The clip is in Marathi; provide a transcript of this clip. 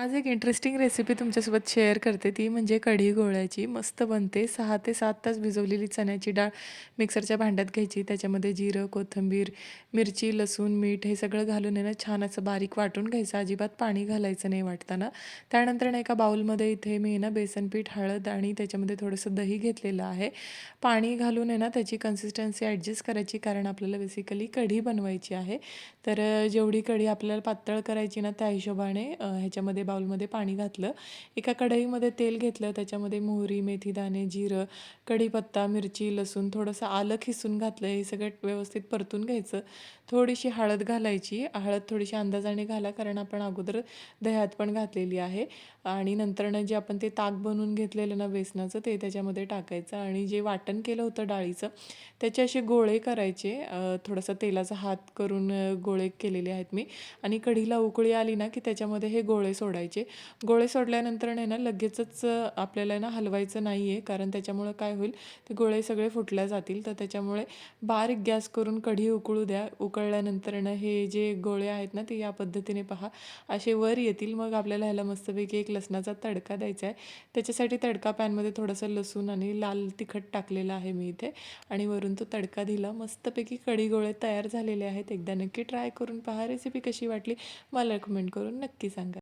आज एक इंटरेस्टिंग रेसिपी तुमच्यासोबत शेअर करते ती म्हणजे कढी गोळ्याची. मस्त बनते. सहा ते सात तास भिजवलेली चण्याची डाळ मिक्सरच्या भांड्यात घ्यायची. त्याच्यामध्ये जिरं कोथिंबीर मिरची लसूण मीठ हे सगळं घालून आहे ना छान असं बारीक वाटून घ्यायचं. अजिबात पाणी घालायचं नाही वाटताना. त्यानंतर ना एका बाऊलमध्ये इथे मी ना बेसनपीठ हळद आणि त्याच्यामध्ये थोडंसं दही घेतलेलं आहे. पाणी घालून आहे ना त्याची कन्सिस्टन्सी ॲडजस्ट करायची कारण आपल्याला बेसिकली कढी बनवायची आहे. तर जेवढी कढी आपल्याला पातळ करायची ना त्या हिशोबाने ह्याच्यामध्ये बाउलमध्ये पाणी घातलं. एका कढईमध्ये तेल घेतलं. त्याच्यामध्ये मोहरी मेथीदाणे जिरं कढीपत्ता मिरची लसूण थोडंसं आलं खिसून घातलं. हे सगळं व्यवस्थित परतून घ्यायचं. थोडीशी हळद घालायची. हळद थोडीशी अंदाजाने घाला कारण आपण अगोदर दह्यात पण घातलेली आहे. आणि नंतरनं जे आपण ते ताक बनवून घेतलेलं ना बेसनाचं ते त्याच्यामध्ये टाकायचं. आणि जे वाटण केलं होतं डाळीचं त्याचे असे गोळे करायचे. थोडंसं थोडासा तेलाचा हात करून गोळे केलेले आहेत मी. आणि कढीला उकळी आली ना की त्याच्यामध्ये हे गोळे सोडायचे. गोळे सोडल्यानंतर नाही ना लगेचच आपल्याला ना हलवायचं नाही आहे कारण त्याच्यामुळं काय होईल ते गोळे सगळे फुटल्या जातील. तर त्याच्यामुळे बारीक गॅस करून कढी उकळू द्या. उकळल्यानंतर ना हे जे गोळे आहेत ना ते या पद्धतीने पहा. असे वर येतील. मग आपल्याला ह्याला मस्तपैकी एक लसणाचा तडका द्यायचा आहे. त्याच्यासाठी तडका पॅनमध्ये थोडंसं लसूण आणि लाल तिखट टाकलेलं आहे मी इथे. आणि वरून तो तडका दिला. मस्तपैकी कढी गोळे तयार झालेले आहेत. एकदा नक्की ट्राय करून पहा. रेसिपी कशी वाटली मला कमेंट करून नक्की सांगा.